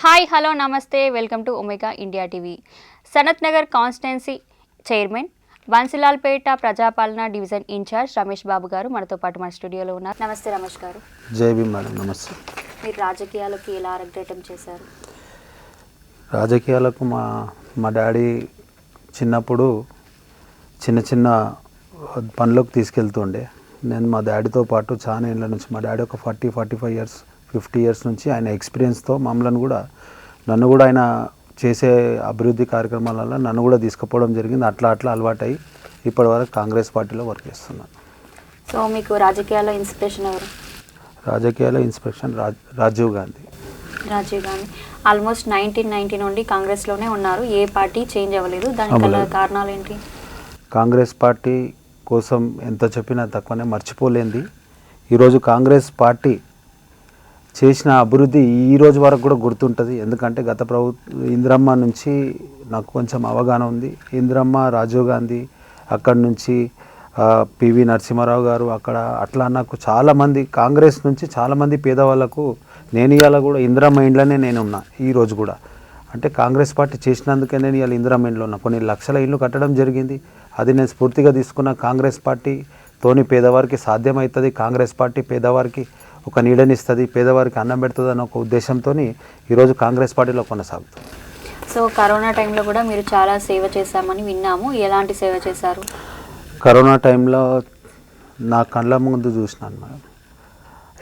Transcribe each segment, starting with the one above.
Hi hello నమస్తే welcome to Omega India TV. Sanath Nagar constituency chairman Bansilalpet Prajapalana division incharge Ramesh Babu గారు మనతో పాటు మన స్టూడియోలో ఉన్నారు. నమస్తే రమేష్ గారు. జై భీమ్ మేడం నమస్తే. మీరు రాజకీయాలకి ఎలా అరగటం చేశారు? రాజకీయాలకు మా మా డాడీ చిన్నప్పుడు చిన్న చిన్న పనులకు తీసుకెళ్తుండే. నేను మా డాడీతో పాటు చాలా ఏళ్ళ నుంచి మా డాడీ ఒక forty forty five years fifty years నుంచి ఆయన ఎక్స్పీరియన్స్తో మమ్మల్ని కూడా నన్ను కూడా ఆయన చేసే అభివృద్ధి కార్యక్రమాలలో నన్ను కూడా తీసుకుపోవడం జరిగింది. అట్లా అట్లా అలవాటై ఇప్పటి వరకు కాంగ్రెస్ పార్టీలో వర్క్ చేస్తున్నాను. సో మీకు రాజకీయాల్లో ఇన్స్పిరేషన్ ఎవరు? రాజకీయాల inspection Raj Rajiv Gandhi. Rajiv Gandhi. Almost nineteen ninety నుండి కాంగ్రెస్లోనే ఉన్నారు. ఏ పార్టీ చేంజ్ అవ్వలేదు. దానికి. కారణాలు ఏంటి కాంగ్రెస్ పార్టీ కోసం ఎంత చెప్పినా తక్కువనే మర్చిపోలేంది. ఈరోజు కాంగ్రెస్ పార్టీ చేసిన అభివృద్ధి ఈ రోజు వరకు కూడా గుర్తుంటుంది. ఎందుకంటే గత ప్రభుత్వ ఇందిరమ్మ నుంచి నాకు కొంచెం అవగాహన ఉంది. ఇందిరమ్మ రాజీవ్ గాంధీ అక్కడి నుంచి పివి నరసింహారావు గారు అక్కడ అట్లా నాకు చాలామంది కాంగ్రెస్ నుంచి చాలామంది పేదవాళ్ళకు నేను ఇవాళ కూడా ఇందిరమ్మ ఇండ్లనే నేను ఉన్నా ఈరోజు కూడా. అంటే కాంగ్రెస్ పార్టీ చేసినందుకే నేను ఇవాళ ఇందిరమ్మ ఇండ్లో ఉన్నా. కొన్ని లక్షల ఇండ్లు కట్టడం జరిగింది. అది నేను స్ఫూర్తిగా తీసుకున్న కాంగ్రెస్ పార్టీతోని పేదవారికి సాధ్యమవుతుంది. కాంగ్రెస్ పార్టీ పేదవారికి ఒక నీడనిస్తుంది పేదవారికి అన్నం పెడుతుంది అన్న ఒక ఉద్దేశంతో ఈరోజు కాంగ్రెస్ పార్టీలో కొనసాగుతుంది. సో కరోనా టైంలో కూడా మీరు చాలా సేవ చేశామని విన్నాము. ఎలాంటి సేవ చేశారు? కరోనా టైంలో నా కళ్ళ ముందు చూసినాను మేడం.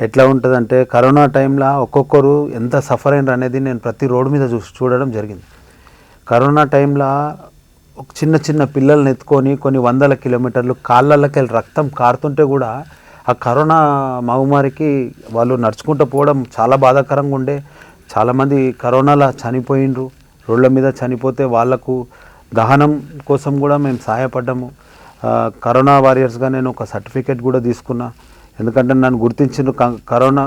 ఎట్లా ఉంటుందంటే కరోనా టైంలో ఒక్కొక్కరు ఎంత సఫర్ అయినారు అనేది నేను ప్రతి రోడ్డు మీద చూసి చూడడం జరిగింది. కరోనా టైంలో ఒక చిన్న చిన్న పిల్లల్ని ఎత్తుకొని కొన్ని వందల కిలోమీటర్లు కాళ్ళకి రక్తం కారుతుంటే కూడా ఆ కరోనా మహమ్మారికి వాళ్ళు నడుచుకుంటూ పోవడం చాలా బాధాకరంగా ఉండే. చాలామంది కరోనాలో చనిపోయిండ్రు. రోడ్ల మీద చనిపోతే వాళ్ళకు దహనం కోసం కూడా మేము సహాయపడ్డాము. కరోనా వారియర్స్గా నేను ఒక సర్టిఫికేట్ కూడా తీసుకున్నా. ఎందుకంటే నన్ను గుర్తించిన కరోనా కరోనా.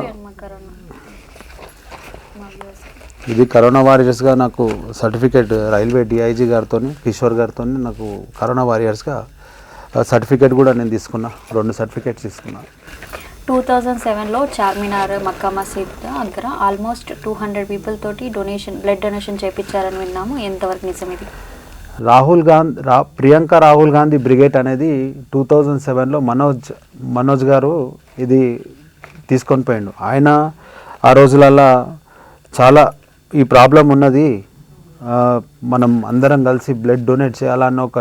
ఇది కరోనా వారియర్స్గా నాకు సర్టిఫికేట్ రైల్వే డిఐజీ గారితో కిషోర్ గారితో నాకు కరోనా వారియర్స్గా సర్టిఫికేట్ కూడా నేను తీసుకున్నా. రెండు సర్టిఫికేట్స్ తీసుకున్నా. టూ థౌజండ్ సెవెన్లో చార్మినార్ మక్కా మసీద్ దగ్గర ఆల్మోస్ట్ టూ హండ్రెడ్ పీపుల్ తోటి డొనేషన్ బ్లడ్ డొనేషన్ చేయించారని విన్నాము. ఎంతవరకు నిజం ఇది? రాహుల్ గాంధీ రా ప్రియాంక రాహుల్ గాంధీ బ్రిగేడ్ అనేది టూ థౌజండ్ సెవెన్లో మనోజ్ మనోజ్ గారు ఇది తీసుకొని పోయిండు. ఆయన ఆ రోజులల్లో చాలా ఈ ప్రాబ్లం ఉన్నది. మనం అందరం కలిసి బ్లడ్ డొనేట్ చేయాలన్న ఒక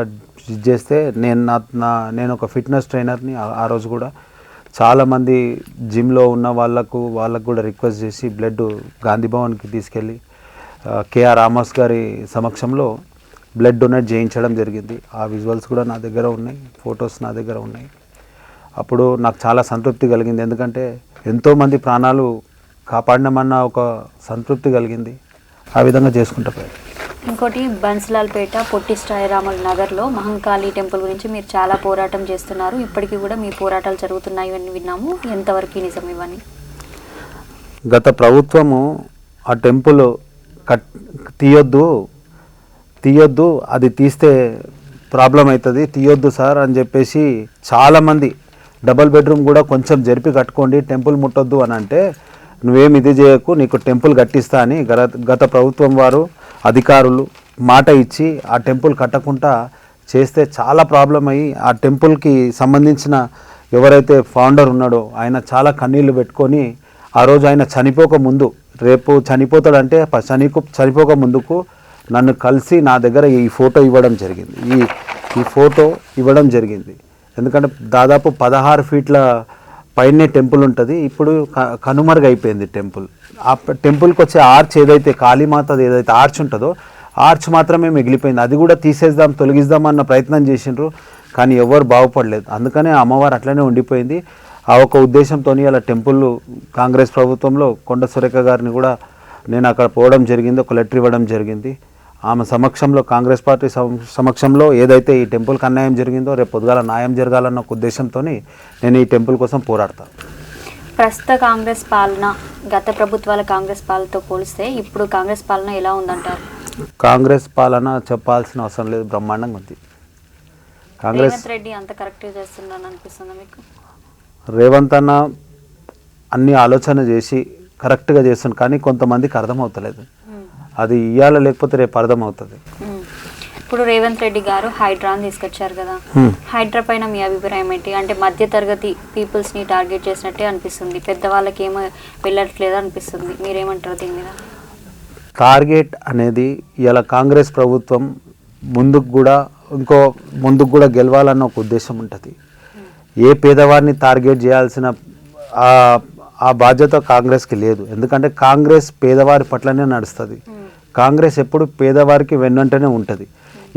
ఇది చేస్తే నేను నా నా నేను ఒక ఫిట్నెస్ ట్రైనర్ని ఆ- రోజు కూడా చాలామంది జిమ్లో ఉన్న వాళ్ళకు వాళ్ళకు కూడా రిక్వెస్ట్ చేసి బ్లడ్ గాంధీ భవన్కి తీసుకెళ్ళి కేఆర్ రామోస్ గారి సమక్షంలో బ్లడ్ డొనేట్ చేయించడం జరిగింది. ఆ విజువల్స్ కూడా నా దగ్గర ఉన్నాయి ఫొటోస్ నా దగ్గర ఉన్నాయి. అప్పుడు నాకు చాలా సంతృప్తి కలిగింది. ఎందుకంటే ఎంతోమంది ప్రాణాలు కాపాడినామన్న ఒక సంతృప్తి కలిగింది. ఆ విధంగా చేసుకుంటా పోయాను. ఇంకోటి బన్స్లాల్పేట పొట్టి రాముల నగర్లో మహంకాళి టెంపుల్ గురించి మీరు చాలా పోరాటం చేస్తున్నారు. ఇప్పటికీ కూడా మీ పోరాటాలు జరుగుతున్నాయి అని విన్నాము. ఎంతవరకు నిజం ఇవన్నీ గత ప్రభుత్వము ఆ టెంపుల్ కట్ తీయొద్దు తీయొద్దు అది తీస్తే ప్రాబ్లం అవుతుంది తీయొద్దు సార్ అని చెప్పేసి చాలామంది డబల్ బెడ్రూమ్ కూడా కొంచెం జరిపి కట్టుకోండి టెంపుల్ ముట్టొద్దు అని అంటే నువ్వేం ఇది చేయకు నీకు టెంపుల్ కట్టిస్తా అని గత గత ప్రభుత్వం వారు అధికారులు మాట ఇచ్చి ఆ టెంపుల్ కట్టకుండా చేస్తే చాలా ప్రాబ్లం అయ్యి ఆ టెంపుల్కి సంబంధించిన ఎవరైతే ఫౌండర్ ఉన్నాడో ఆయన చాలా కన్నీళ్ళు పెట్టుకొని ఆ రోజు ఆయన చనిపోక ముందు రేపు చనిపోతాడంటే ప- చనిపో చనిపోక ముందుకు నన్ను కలిసి నా దగ్గర ఈ ఫోటో ఇవ్వడం జరిగింది. ఈ ఈ ఫోటో ఇవ్వడం జరిగింది. ఎందుకంటే దాదాపు పదహారు ఫీట్ల పైనే టెంపుల్ ఉంటుంది. ఇప్పుడు క- కనుమరుగైపోయింది టెంపుల్. ఆ టెంపుల్కి వచ్చే ఆర్చ్ ఏదైతే కాళీమాతది ఏదైతే ఆర్చ్ ఉంటుందో ఆర్చ్ మాత్రమే మిగిలిపోయింది. అది కూడా తీసేద్దాం తొలగిద్దాం అన్న ప్రయత్నం చేసిండ్రు కానీ ఎవరు బాగుపడలేదు. అందుకనే అమ్మవారు అట్లనే ఉండిపోయింది. ఆ ఒక ఉద్దేశంతో అలా టెంపుల్ కాంగ్రెస్ ప్రభుత్వంలో కొండ సురేఖ గారిని కూడా నేను అక్కడ పోవడం జరిగింది ఒక లెటర్ ఇవ్వడం జరిగింది. ఆమె సమక్షంలో కాంగ్రెస్ పార్టీ సమ- సమక్షంలో ఏదైతే ఈ టెంపుల్కి అన్యాయం జరిగిందో రేపు పొద్దుగాల న్యాయం జరగాలన్న ఒక ఉద్దేశంతో నేను ఈ టెంపుల్ కోసం పోరాడతాను ప్రస్తుత కాంగ్రెస్ పాలన గత ప్రభుత్వాల కాంగ్రెస్ పాలనతో పోలిస్తే ఇప్పుడు కాంగ్రెస్ పాలన ఎలా ఉందంటారు? కాంగ్రెస్ పాలన చెప్పాల్సిన అవసరం లేదు బ్రహ్మాండంగా ఉంది. కాంగ్రెస్ రెడ్డి అంత కరెక్ట్గా చేస్తున్నారని అనిపిస్తుందా మీకు? రేవంత్ అన్న అన్ని ఆలోచన చేసి కరెక్ట్గా చేస్తుంది కానీ కొంతమందికి అర్థమవుతలేదు. అది ఇయ్యాల లేకపోతే రేపు అర్థం అవుతుంది మ్మ్. ఇప్పుడు రేవంత్ రెడ్డి గారు హైడ్రాని తీసుకొచ్చారు కదా. హైడ్రా పైన మీ అభిప్రాయం ఏంటి? అంటే మధ్య తరగతి పీపుల్స్ని టార్గెట్ చేసినట్టే అనిపిస్తుంది. పెద్దవాళ్ళకి ఏమో వెళ్ళట్లేదు అనిపిస్తుంది. మీరేమంటారు దీని మీద? టార్గెట్ అనేది ఇలా కాంగ్రెస్ ప్రభుత్వం ముందుకు కూడా ఇంకో ముందుకు కూడా గెలవాలన్న ఒక ఉద్దేశం ఉంటుంది. ఏ పేదవాడిని టార్గెట్ చేయాల్సిన ఆ బాధ్యత కాంగ్రెస్కి లేదు. ఎందుకంటే కాంగ్రెస్ పేదవారి పట్లనే నడుస్తుంది. కాంగ్రెస్ ఎప్పుడు పేదవారికి వెన్నంటనే ఉంటుంది.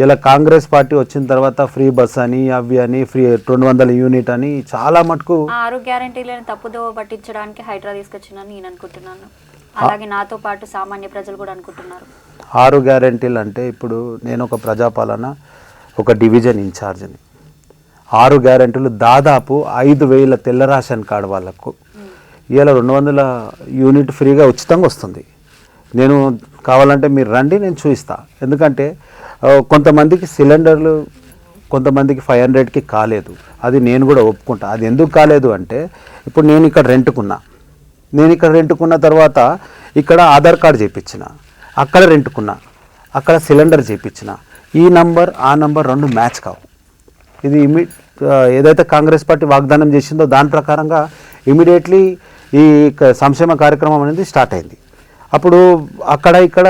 ఇలా కాంగ్రెస్ పార్టీ వచ్చిన తర్వాత ఫ్రీ బస్ అని అవి అని ఫ్రీ రెండు వందల యూనిట్ అని చాలా మటుకు ఆరు గ్యారంటీలను పట్టించడానికి హైడ్రా తీసుకొచ్చిందని నేను అనుకుంటున్నాను. అలాగే నాతో పాటు సామాన్య ప్రజలు కూడా అనుకుంటున్నారు. ఆరు గ్యారెంటీలు అంటే ఇప్పుడు నేను ఒక ప్రజాపాలన ఒక డివిజన్ ఇన్ఛార్జ్ని. ఆరు గ్యారెంటీలు దాదాపు ఐదు వేల తెల్ల రేషన్ కార్డు వాళ్ళకు. ఇవాళ రెండు వందల యూనిట్ ఫ్రీగా ఉచితంగా వస్తుంది. నేను కావాలంటే మీరు రండి నేను చూపిస్తా ఎందుకంటే కొంతమందికి సిలిండర్లు కొంతమందికి ఫైవ్ హండ్రెడ్కి కాలేదు. అది నేను కూడా ఒప్పుకుంటా. అది ఎందుకు కాలేదు అంటే ఇప్పుడు నేను ఇక్కడ రెంట్కున్నా. నేను ఇక్కడ రెంట్కున్న తర్వాత ఇక్కడ ఆధార్ కార్డు చేయించిన అక్కడ రెంట్కున్నా. అక్కడ సిలిండర్ చేయించిన ఈ నంబర్ ఆ నంబర్ రెండు మ్యాచ్ కావు. ఇది ఇమి ఏదైతే కాంగ్రెస్ పార్టీ వాగ్దానం చేసిందో దాని ప్రకారంగా ఇమీడియట్లీ ఈ సంక్షేమ కార్యక్రమం అనేది స్టార్ట్ అయింది. అప్పుడు అక్కడ ఇక్కడ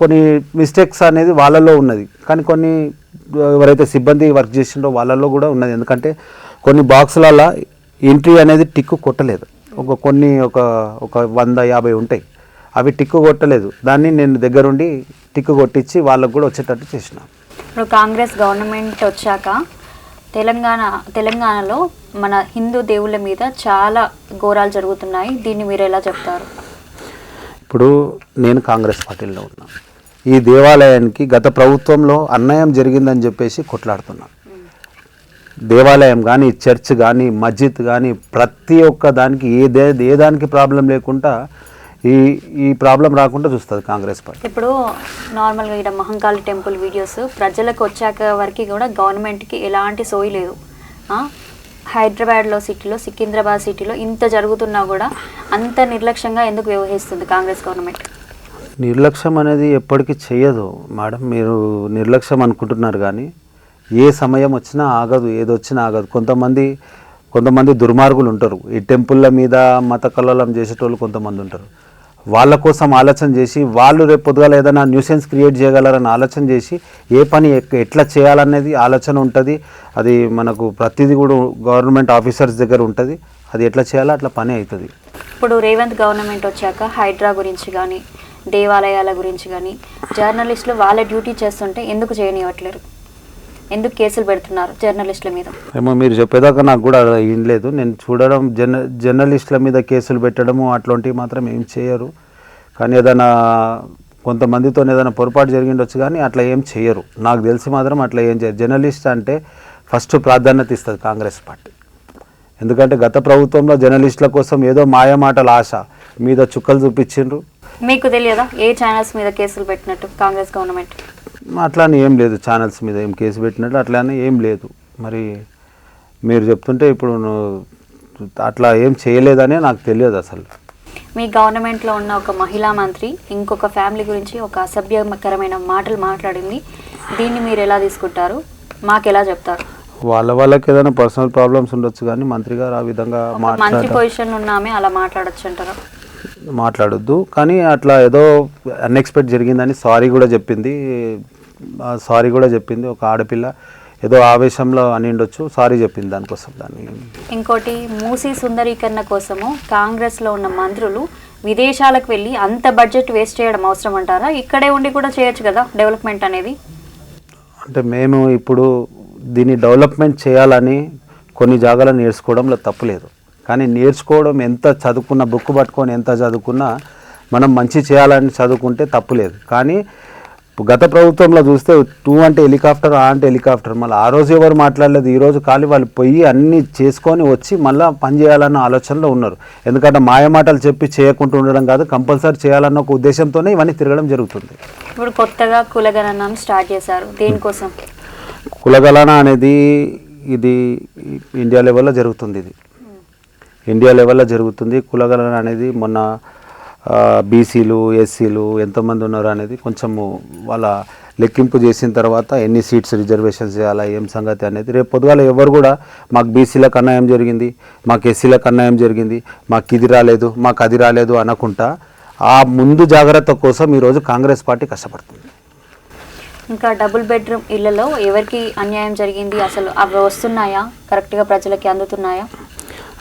కొన్ని మిస్టేక్స్ అనేది వాళ్ళలో ఉన్నది. కానీ కొన్ని ఎవరైతే సిబ్బంది వర్క్ చేసిండో వాళ్ళలో కూడా ఉన్నది. ఎందుకంటే కొన్ని బాక్సులలో ఎంట్రీ అనేది టిక్కు కొట్టలేదు. ఒక కొన్ని ఒక ఒక వంద యాభై ఉంటాయి. అవి టిక్కు కొట్టలేదు. దాన్ని నేను దగ్గరుండి టిక్కు కొట్టించి వాళ్ళకు కూడా వచ్చేటట్టు చేసిన. ఇప్పుడు కాంగ్రెస్ గవర్నమెంట్ వచ్చాక తెలంగాణ తెలంగాణలో మన హిందూ దేవుళ్ళ మీద చాలా ఘోరాలు జరుగుతున్నాయి. దీన్ని మీరు ఎలా చెప్తారు? ఇప్పుడు నేను కాంగ్రెస్ పార్టీలో ఉన్నా. ఈ దేవాలయానికి గత ప్రభుత్వంలో అన్యాయం జరిగిందని చెప్పేసి కొట్లాడుతున్నా. దేవాలయం కానీ చర్చ్ కానీ మస్జిద్ కానీ ప్రతి ఒక్క దానికి ఏ దే ఏ దానికి ప్రాబ్లం లేకుండా ఈ ఈ ప్రాబ్లం రాకుండా చూస్తుంది కాంగ్రెస్ పార్టీ. ఇప్పుడు నార్మల్గా ఇక్కడ మహంకాళి టెంపుల్ వీడియోస్ ప్రజలకు వచ్చాక వరకు కూడా గవర్నమెంట్కి ఎలాంటి సోయి లేదు. హైదరాబాద్లో సిటీలో సికింద్రాబాద్ సిటీలో ఇంత జరుగుతున్నా కూడా అంత నిర్లక్ష్యంగా ఎందుకు వ్యవహరిస్తుంది కాంగ్రెస్ గవర్నమెంట్? నిర్లక్ష్యం అనేది ఎప్పటికీ చేయదు మేడం మీరు నిర్లక్ష్యం అనుకుంటున్నారు కానీ ఏ సమయం వచ్చినా ఆగదు ఏది వచ్చినా ఆగదు. కొంతమంది కొంతమంది దుర్మార్గులు ఉంటారు. ఈ టెంపుల్ల మీద మత కలలం చేసేటోళ్ళు కొంతమంది ఉంటారు. వాళ్ళ కోసం ఆలోచన చేసి వాళ్ళు రేపు పొద్దుగాల ఏదైనా న్యూసెన్స్ క్రియేట్ చేయగలరని ఆలోచన చేసి ఏ పని ఎక్- ఎట్లా చేయాలనేది ఆలోచన ఉంటుంది. అది మనకు ప్రతిదీ కూడా గవర్నమెంట్ ఆఫీసర్స్ దగ్గర ఉంటుంది. అది ఎట్లా చేయాలో అట్లా పని అవుతుంది ఇప్పుడు రేవంత్ గవర్నమెంట్ వచ్చాక హైడ్రా గురించి కానీ దేవాలయాల గురించి కానీ జర్నలిస్టులు వాళ్ళ డ్యూటీ చేస్తుంటే ఎందుకు చేయనివ్వట్లేరు? ఎందుకు కేసులు పెడుతున్నారు జర్నలిస్టుల మీద? ఏమో మీరు చెప్పేదాకా నాకు కూడా ఏం లేదు. నేను చూడడం జర్న జర్నలిస్టుల మీద కేసులు పెట్టడము అట్లాంటివి మాత్రం ఏం చేయరు. కానీ ఏదైనా కొంతమందితో ఏదైనా పొరపాటు జరిగిండొచ్చు కానీ అట్లా ఏం చేయరు. నాకు తెలిసి మాత్రం అట్లా ఏం చేయరు. జర్నలిస్ట్ అంటే ఫస్ట్ ప్రాధాన్యత ఇస్తుంది కాంగ్రెస్ పార్టీ. ఎందుకంటే గత ప్రభుత్వంలో జర్నలిస్టుల కోసం ఏదో మాయమాటల ఆశ మీద చుక్కలు చూపించిండ్రు. మీకు తెలియదా? ఏ ఛానల్స్ మీద కేసులు పెట్టినట్టు కాంగ్రెస్ గవర్నమెంట్? అట్లానే ఏం లేదు ఛానల్స్ మీద ఏం కేసు పెట్టినట్లు అట్లానే ఏం లేదు. మరి మీరు చెప్తుంటే ఇప్పుడు అట్లా ఏం చేయలేదనే నాకు తెలియదు అసలు. మీ గవర్నమెంట్లో ఉన్న ఒక మహిళా మంత్రి ఇంకొక ఫ్యామిలీ గురించి ఒక అసభ్యకరమైన మాటలు మాట్లాడింది. దీన్ని మీరు ఎలా తీసుకుంటారు? మాకు ఎలా చెప్తారు? వాళ్ళ వాళ్ళకి ఏదైనా పర్సనల్ ప్రాబ్లమ్స్ ఉండొచ్చు కానీ మంత్రి గారు ఆ విధంగా మంత్రి పొజిషన్ ఉన్న ఆమె అలా మాట్లాడొచ్చు అంటారా? మాట్లాడొద్దు. కానీ అట్లా ఏదో అన్ఎక్స్పెక్ట్ జరిగిందని సారీ కూడా చెప్పింది. సారీ కూడా చెప్పింది. ఒక ఆడపిల్ల ఏదో ఆవేశంలో అని ఉండొచ్చు సారీ చెప్పింది దానికోసం. దాన్ని ఇంకోటి మూసీ సుందరీకరణ కోసము కాంగ్రెస్లో ఉన్న మంత్రులు విదేశాలకు వెళ్ళి అంత బడ్జెట్ వేస్ట్ చేయడం అవసరం అంటారా? ఇక్కడే ఉండి కూడా చేయొచ్చు కదా డెవలప్మెంట్ అనేది? అంటే మేము ఇప్పుడు దీన్ని డెవలప్మెంట్ చేయాలని కొన్ని జాగాలో నేర్చుకోవడంలో తప్పులేదు కానీ నేర్చుకోవడం ఎంత చదువుకున్న బుక్ పట్టుకొని ఎంత చదువుకున్నా మనం మంచి చేయాలని చదువుకుంటే తప్పులేదు కానీ గత ప్రభుత్వంలో చూస్తే టూ అంటే హెలికాప్టర్ ఆ అంటే హెలికాప్టర్. మళ్ళీ ఆ రోజు ఎవరు మాట్లాడలేదు ఈ రోజు ఖాళీ వాళ్ళు పోయి అన్నీ చేసుకొని వచ్చి మళ్ళీ పని చేయాలన్న ఆలోచనలో ఉన్నారు. ఎందుకంటే మాయమాటలు చెప్పి చేయకుండా ఉండడం కాదు కంపల్సరీ చేయాలన్న ఒక ఉద్దేశంతోనే ఇవన్నీ తిరగడం జరుగుతుంది. ఇప్పుడు కొత్తగా కులగణన స్టార్ట్ చేశారు. దేనికోసం? కులగలన అనేది ఇది ఇండియా లెవెల్లో జరుగుతుంది ఇది. ఇండియా లెవెల్లో జరుగుతుంది. కులగలన అనేది మొన్న బీసీలు ఎస్సీలు ఎంతమంది ఉన్నారు అనేది కొంచెము వాళ్ళ లెక్కింపు చేసిన తర్వాత ఎన్ని సీట్స్ రిజర్వేషన్స్ చేయాలా ఏం సంగతి అనేది రేపు పొద్దుగాల ఎవరు కూడా మాకు బీసీలకు అన్యాయం జరిగింది మాకు ఎస్సీలకు అన్యాయం జరిగింది మాకు ఇది రాలేదు మాకు అది రాలేదు అనకుండా ఆ ముందు జాగ్రత్త కోసం ఈరోజు కాంగ్రెస్ పార్టీ కష్టపడుతుంది. ఇంకా డబుల్ బెడ్రూమ్ ఇళ్ళలో ఎవరికి అన్యాయం జరిగింది అసలు అవి వస్తున్నాయా? కరెక్ట్గా ప్రజలకి అందుతున్నాయా?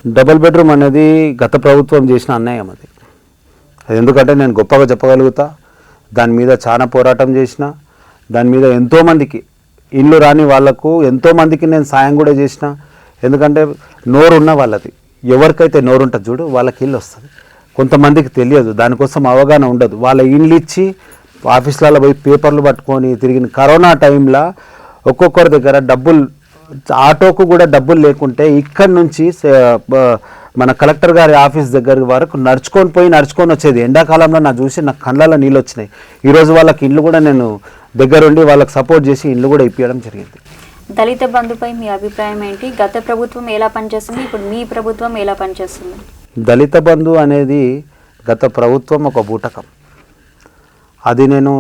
డబుల్ బెడ్రూమ్ అనేది గత ప్రభుత్వం చేసిన అన్యాయం అది. అది ఎందుకంటే నేను గొప్పగా చెప్పగలుగుతా దాని మీద చాలా పోరాటం చేసిన దాని మీద ఎంతోమందికి ఇల్లు రాని వాళ్ళకు ఎంతోమందికి నేను సాయం కూడా చేసిన. ఎందుకంటే నోరు ఉన్న వాళ్ళది. ఎవరికైతే నోరు ఉంటుంది చూడు వాళ్ళకి ఇల్లు వస్తుంది. కొంతమందికి తెలియదు దానికోసం అవగాహన ఉండదు. వాళ్ళ ఇల్లు ఇచ్చి ఆఫీసులలో పోయి పేపర్లు పట్టుకొని తిరిగిన కరోనా టైంలో ఒక్కొక్కరి దగ్గర డబ్బులు ఆటోకు కూడా డబ్బులు లేకుంటే ఇక్కడ నుంచి మన కలెక్టర్ గారి ఆఫీస్ దగ్గర వరకు నడుచుకొని పోయి నడుచుకొని వచ్చేది. ఎండాకాలంలో నా చూసి నా కళ్ళలో నీళ్ళు వచ్చినాయి. ఈరోజు వాళ్ళకి ఇల్లు కూడా నేను దగ్గరుండి వాళ్ళకి సపోర్ట్ చేసి ఇల్లు కూడా ఇప్పించడం జరిగింది. దళిత బంధుపై మీ అభిప్రాయం ఏంటి? గత ప్రభుత్వం ఎలా పనిచేస్తుంది? ఇప్పుడు మీ ప్రభుత్వం ఎలా పనిచేస్తుంది? దళిత బంధు అనేది గత ప్రభుత్వం ఒక బూటకం. అది నేను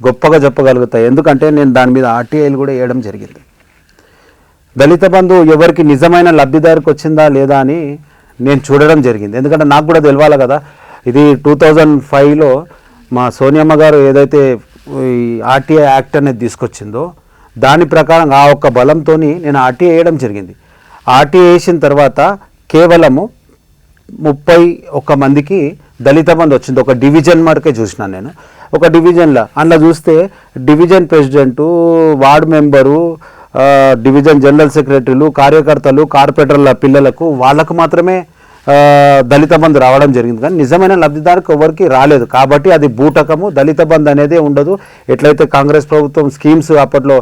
గొప్పగా చెప్పగలుగుతా. ఎందుకంటే నేను దాని మీద ఆర్టీఐలు కూడా వేయడం జరిగింది. దళిత బంధు ఎవరికి నిజమైన లబ్ధిదారికి వచ్చిందా లేదా అని నేను చూడడం జరిగింది. ఎందుకంటే నాకు కూడా తెలియాలి కదా. ఇది టూ థౌజండ్ ఫైవ్లో మా సోనియమ్మ గారు ఏదైతే ఈ ఆర్టీఐ యాక్ట్ అనేది తీసుకొచ్చిందో దాని ప్రకారం ఆ ఒక్క బలంతో నేను ఆర్టీఐ వేయడం జరిగింది. ఆర్టీఐ వేసిన తర్వాత కేవలము ముప్పై ఒక్క మందికి దళిత బంధు వచ్చింది. ఒక డివిజన్ వరకే చూసినాను నేను. ఒక డివిజన్లో. అందులో చూస్తే division president ward member division general సెక్రటరీలు కార్యకర్తలు కార్పొరేటర్ల పిల్లలకు వాళ్ళకు మాత్రమే దళిత బంధు రావడం జరిగింది. కానీ నిజమైన లబ్ధిదారుకు ఎవరికి రాలేదు. కాబట్టి అది బూటకము. దళిత బంధు అనేది ఉండదు. ఎట్లయితే కాంగ్రెస్ ప్రభుత్వం స్కీమ్స్ అప్పట్లో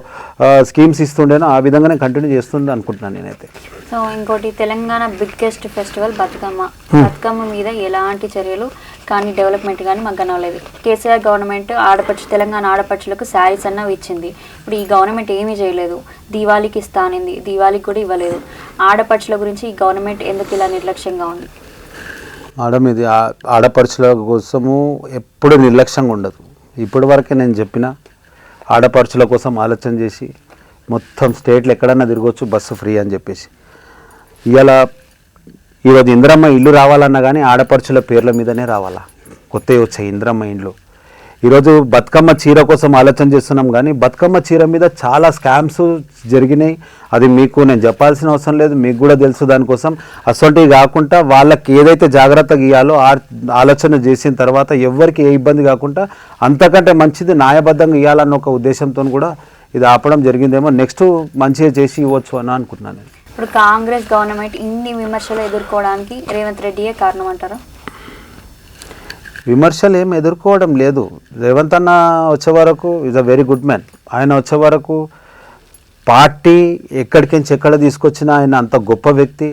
స్కీమ్స్ ఇస్తుండేనో ఆ విధంగానే కంటిన్యూ చేస్తుంది అనుకుంటున్నాను నేనైతే. సో ఇంకోటి తెలంగాణ బిగ్గెస్ట్ ఫెస్టివల్ బతుకమ్మ. బతుకమ్మ మీద ఎలాంటి చర్యలు కానీ డెవలప్మెంట్ కానీ మాకు కనవలేదు. కేసీఆర్ గవర్నమెంట్ ఆడపడుచు తెలంగాణ ఆడపడుచులకు శారీస్ అన్నవి ఇచ్చింది. ఇప్పుడు ఈ గవర్నమెంట్ ఏమీ చేయలేదు. దీవాళికి ఇస్తా అనింది. దీవాళికి కూడా ఇవ్వలేదు. ఆడపడుచుల గురించి ఈ గవర్నమెంట్ ఎందుకు ఇలా నిర్లక్ష్యంగా ఉంది? మేడం ఇది ఆడపడుచుల కోసము ఎప్పుడు నిర్లక్ష్యంగా ఉండదు. ఇప్పటి వరకే నేను చెప్పిన ఆడపడుచుల కోసం ఆలోచన చేసి మొత్తం స్టేట్లు ఎక్కడన్నా తిరగవచ్చు బస్సు ఫ్రీ అని చెప్పేసి. ఇవాళ ఈరోజు ఇంద్రమ్మ ఇల్లు రావాలన్నా కానీ ఆడపడుచుల పేర్ల మీదనే రావాలా? కొత్తవి వచ్చాయి ఇంద్రమ్మ ఇండ్లు ఈరోజు బతుకమ్మ చీర కోసం ఆలోచన చేస్తున్నాం కానీ బతుకమ్మ చీర మీద చాలా స్కామ్స్ జరిగినాయి. అది మీకు నేను చెప్పాల్సిన అవసరం లేదు మీకు కూడా తెలుసు దానికోసం. అసొంటివి కాకుండా వాళ్ళకి ఏదైతే జాగ్రత్తగా గీయాలో ఆ ఆలోచన చేసిన తర్వాత ఎవరికి ఏ ఇబ్బంది కాకుండా అంతకంటే మంచిది న్యాయబద్ధంగా ఇవ్వాలన్న ఒక ఉద్దేశంతో కూడా ఇది ఆపడం జరిగిందేమో. నెక్స్ట్ మంచిగా చేసి ఇవ్వచ్చు అని అనుకుంటున్నాను నేను. ఇప్పుడు కాంగ్రెస్ గవర్నమెంట్ ఇన్ని విమర్శలు ఎదుర్కోవడానికి రేవంత్ రెడ్డియే కారణం అంటారా విమర్శలు ఏం ఎదుర్కోవడం లేదు. రేవంత్ అన్న వచ్చే వరకు is a very good man ఆయన వచ్చే వరకు పార్టీ ఎక్కడికించి ఎక్కడ తీసుకొచ్చినా ఆయన అంత గొప్ప వ్యక్తి.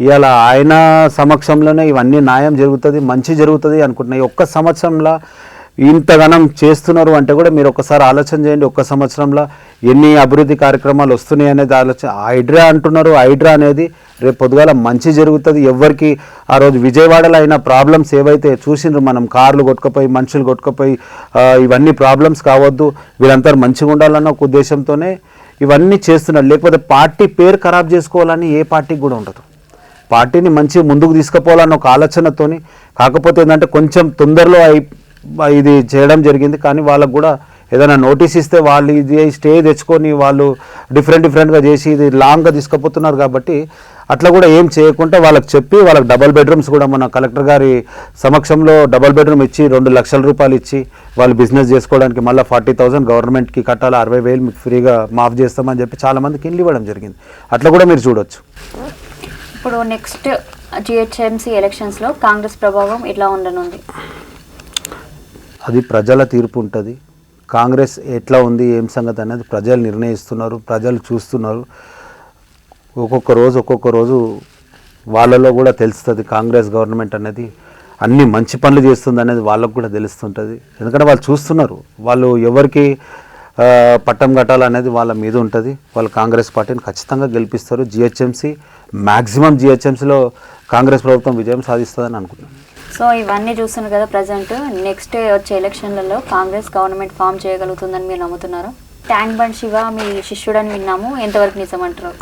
ఇవాళ ఆయన సమక్షంలోనే ఇవన్నీ న్యాయం జరుగుతుంది మంచి జరుగుతుంది అనుకుంటున్నాయి ఒక్క సంవత్సరంలో ఇంతగానం చేస్తున్నారు అంటే కూడా మీరు ఒకసారి ఆలోచన చేయండి. ఒక్క సంవత్సరంలో ఎన్ని అభివృద్ధి కార్యక్రమాలు వస్తున్నాయి అనేది ఆలోచన. హైడ్రా అంటున్నారు. హైడ్రా అనేది రేపు పొద్దుగాల మంచి జరుగుతుంది. ఎవరికి ఆ రోజు విజయవాడలో అయిన ప్రాబ్లమ్స్ ఏవైతే చూసిండ్రు మనం కార్లు కొట్టుకపోయి మనుషులు కొట్టుకపోయి ఇవన్నీ ప్రాబ్లమ్స్ కావద్దు. వీళ్ళంతా మంచిగా ఉండాలన్న ఒక ఉద్దేశంతోనే ఇవన్నీ చేస్తున్నారు. లేకపోతే పార్టీ పేరు ఖరాబ్ చేసుకోవాలని ఏ పార్టీకి కూడా ఉండదు. పార్టీని మంచి ముందుకు తీసుకుపోవాలన్న ఒక ఆలోచనతోని. కాకపోతే ఏంటంటే కొంచెం తొందరలో అయి ఇది చేయడం జరిగింది. కానీ వాళ్ళకు కూడా ఏదైనా నోటీస్ ఇస్తే వాళ్ళు ఇది స్టే తెచ్చుకొని వాళ్ళు డిఫరెంట్ డిఫరెంట్గా చేసి ఇది లాంగ్గా తీసుకుపోతున్నారు కాబట్టి అట్లా కూడా ఏం చేయకుండా వాళ్ళకి చెప్పి వాళ్ళకి డబల్ బెడ్రూమ్స్ కూడా మన కలెక్టర్ గారి సమక్షంలో డబల్ బెడ్రూమ్ ఇచ్చి రెండు లక్షల రూపాయలు ఇచ్చి వాళ్ళు బిజినెస్ చేసుకోవడానికి మళ్ళీ ఫార్టీ థౌసండ్ గవర్నమెంట్కి కట్టాలి అరవై వేలు మీకు ఫ్రీగా మాఫ్ చేస్తామని చెప్పి చాలామందికి ఇల్లు ఇవ్వడం జరిగింది. అట్లా కూడా మీరు చూడొచ్చు. ఇప్పుడు నెక్స్ట్ జిహెచ్ఎంసీ ఎలక్షన్స్లో కాంగ్రెస్ ప్రభావం ఇట్లా ఉండనుంది? అది ప్రజల తీర్పు ఉంటుంది. కాంగ్రెస్ ఎట్లా ఉంది ఏం సంగతి అనేది ప్రజలు నిర్ణయిస్తున్నారు ప్రజలు చూస్తున్నారు. ఒక్కొక్క రోజు ఒక్కొక్క రోజు వాళ్ళలో కూడా తెలుస్తుంది కాంగ్రెస్ గవర్నమెంట్ అనేది అన్ని మంచి పనులు చేస్తుంది అనేది వాళ్ళకు కూడా తెలుస్తుంటుంది. ఎందుకంటే వాళ్ళు చూస్తున్నారు. వాళ్ళు ఎవరికి పట్టం కట్టాలనేది వాళ్ళ మీద ఉంటుంది. వాళ్ళు కాంగ్రెస్ పార్టీని ఖచ్చితంగా గెలిపిస్తారు. జిహెచ్ఎంసీ మ్యాక్సిమం జిహెచ్ఎంసీలో కాంగ్రెస్ ప్రభుత్వం విజయం సాధిస్తుందని అనుకుంటున్నాను. సో ఇవన్నీ చూస్తున్నారు కదా ప్రజెంట్ నెక్స్ట్ వచ్చే ఎలక్షన్లలో కాంగ్రెస్ గవర్నమెంట్ ఫామ్ చేయగలుగుతుందని మీరు నమ్ముతున్నారు? ట్యాంక్ బండ్ శివ మీ శిష్యుడని విన్నాము. ఎంతవరకు నిజమంటారు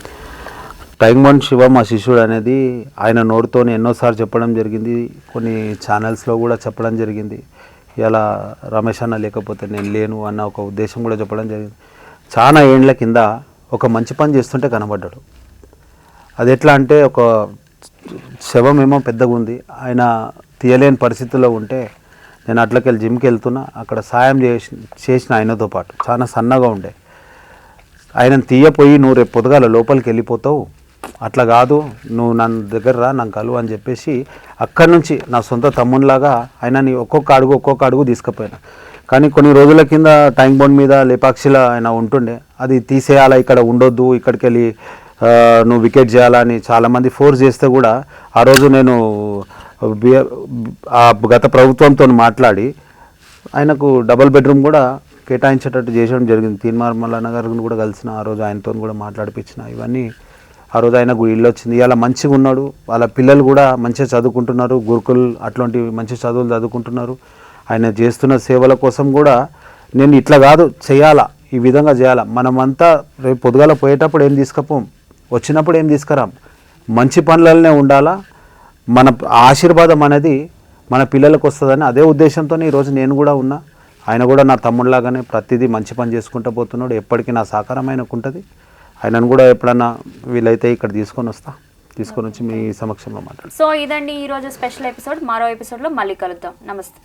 ట్యాంక్ బండ్ శివ మా శిష్యుడు అనేది ఆయన నోటితో ఎన్నోసార్లు చెప్పడం జరిగింది. కొన్ని ఛానల్స్లో కూడా చెప్పడం జరిగింది. ఇలా రమేష్ అన్న లేకపోతే నేను లేను అన్న ఒక ఉద్దేశం కూడా చెప్పడం జరిగింది. చాలా ఏండ్ల కింద ఒక మంచి పని చేస్తుంటే కనబడ్డాడు. అది ఎట్లా అంటే ఒక శవం ఏమో పెద్దగా ఉంది ఆయన తీయలేని పరిస్థితుల్లో ఉంటే నేను అట్లకెళ్ళి జిమ్కి వెళ్తున్నా. అక్కడ సాయం చేసి చేసిన ఆయనతో పాటు. చాలా సన్నగా ఉండే. ఆయనను తీయపోయి నువ్వు రేపు పొద్దుగాల లోపలికి వెళ్ళిపోతావు. అట్లా కాదు. నువ్వు నన్ను దగ్గర రా నాకు కలువు అని చెప్పేసి అక్కడి నుంచి నా సొంత తమ్మునిలాగా ఆయనని ఒక్కొక్క అడుగు ఒక్కొక్క అడుగు తీసుకుపోయినా. కానీ కొన్ని రోజుల కింద ట్యాంక్ బోర్డ్ మీద లేపాక్షిలో ఆయన ఉంటుండే. అది తీసేయాలా ఇక్కడ ఉండొద్దు ఇక్కడికి వెళ్ళి నువ్వు వికెట్ చేయాలని చాలామంది ఫోర్స్ చేస్తే కూడా ఆ రోజు నేను గత ప్రభుత్వంతో మాట్లాడి ఆయనకు డబల్ బెడ్రూమ్ కూడా కేటాయించేటట్టు చేయడం జరిగింది. తీన్మార్మల గారిని కూడా కలిసిన ఆ రోజు ఆయనతో కూడా మాట్లాడిపించిన ఇవన్నీ ఆ రోజు ఆయనకు ఇల్లు వచ్చింది. ఇలా మంచిగా ఉన్నాడు. వాళ్ళ పిల్లలు కూడా మంచిగా చదువుకుంటున్నారు. గురుకుల్ అట్లాంటి మంచి చదువులు చదువుకుంటున్నారు. ఆయన చేస్తున్న సేవల కోసం కూడా నేను ఇట్లా కాదు చేయాలా ఈ విధంగా చేయాలా. మనమంతా రేపు పొద్దుగాల పోయేటప్పుడు ఏం తీసుకపోం? వచ్చినప్పుడు ఏం తీసుకురాం? మంచి పనులనే ఉండాలా? మన ఆశీర్వాదం అనేది మన పిల్లలకు వస్తుందని అదే ఉద్దేశంతో ఈరోజు నేను కూడా ఉన్నా. ఆయన కూడా నా తమ్ముళ్ళలాగానే ప్రతిదీ మంచి పని చేసుకుంటూ పోతున్నాడు. ఎప్పటికీ నా సహకారం ఆయనకు ఉంటుంది. ఆయనను కూడా ఎప్పుడన్నా వీలైతే ఇక్కడ తీసుకొని వస్తా. తీసుకొని వచ్చి మీ సమక్షంలో మాట్లాడు సో ఇదండి ఈరోజు స్పెషల్ ఎపిసోడ్. మరో ఎపిసోడ్లో మళ్ళీ కలుద్దాం. నమస్తే.